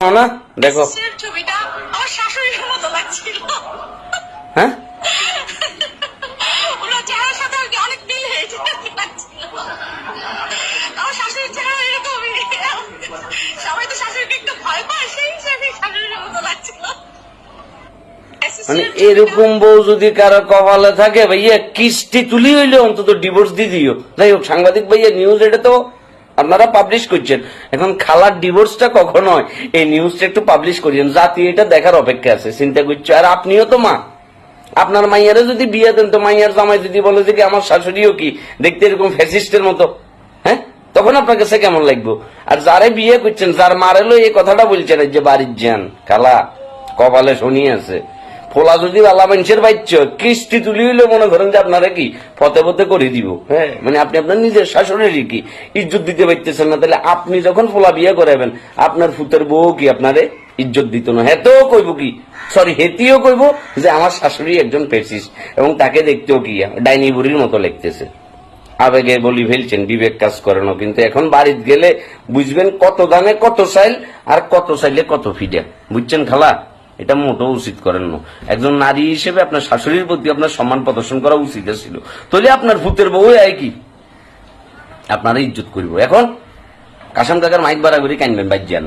না? দেখো। ছবিটা? আমার শাশুড়ির মতো লাগছিল হ্যাঁ? ওনার চেহারার সাথে অনেক মিল হয়েছে আমার শাশুড়ির চেহারা এরকমই সবাই তো শাশুড়িকে একটু ভয় পায় সেই হিসেবে শাশুড়ির মতো লাগছিল মানে এরকম বউ যদি কারও কপালে থাকে ভাইয়া কিস্তি তুলি হইলে অন্তত ডিভোর্স দিয়ে দিও। যাই হোক সাংবাদিক ভাইয়া নিউজ এটা তো আপনারা পাবলিশ করছেন। এখন খালার ডিভোর্সটা কখন হয়? এই নিউজটা একটু পাবলিশ করিয়েন। জাতি এটা দেখার অপেক্ষা আছে, চিন্তা করছ। আর আপনিও তো মা। আপনার মাইয়ারে যদি বিয়ে দেন, তো মাইয়ার জামাই যদি বলে যে আমার শাশুড়িও কি? দেখতে এরকম ফ্যাসিস্টের মতো। হ্যাঁ? তখন আপনার কাছে কেমন লাগবে? আর যারে বিয়ে করছেন, যার মারেলো এই কথাটা বলছেন যে বাড়ির যান খালা, কপালে শনি আছে। ফোলা যদি আল্লাহ মানুষের বাচ্চ, কিস্তি তুলি হইলে মনে করেন যে আপনারা কি, পথে পথে করে দিব হ্যাঁ? মানে আপনি আপনার নিজের শাশুড়িরই কি, ইজ্জত দিতে পারতেছেন না, তাহলে আপনি যখন ফোলা বিয়ে করাবেন, আপনার ফুতের বউ কি আপনারে ইজ্জত দিত না? হেতেও কইব কি সরি হেতিও কইব যে আমার শাশুড়ি একজন পেসিস এবং তাকে দেখতেও কি ডাইনি বুড়ির মতো লিখতেছে। আবেগে বলি ফেলছেন, বিবেক কাজ করে না, কিন্তু এখন বাড়িতে গেলে বুঝবেন কত দামে কত সাইল আর কত সাইলে কত ফিডে বুঝছেন খালা? এটা মোটেও উচিত করেন না। একজন নারী হিসেবে আপনার শাশুড়ির প্রতি আপনার সম্মান প্রদর্শন করা উচিত ছিল তাহলে আপনার ভূতের বউ কি? আপনারা ইজ্জত করিব। এখন কাসাম কাকার মাইক বাড়া করে কানবেন বাজ্যান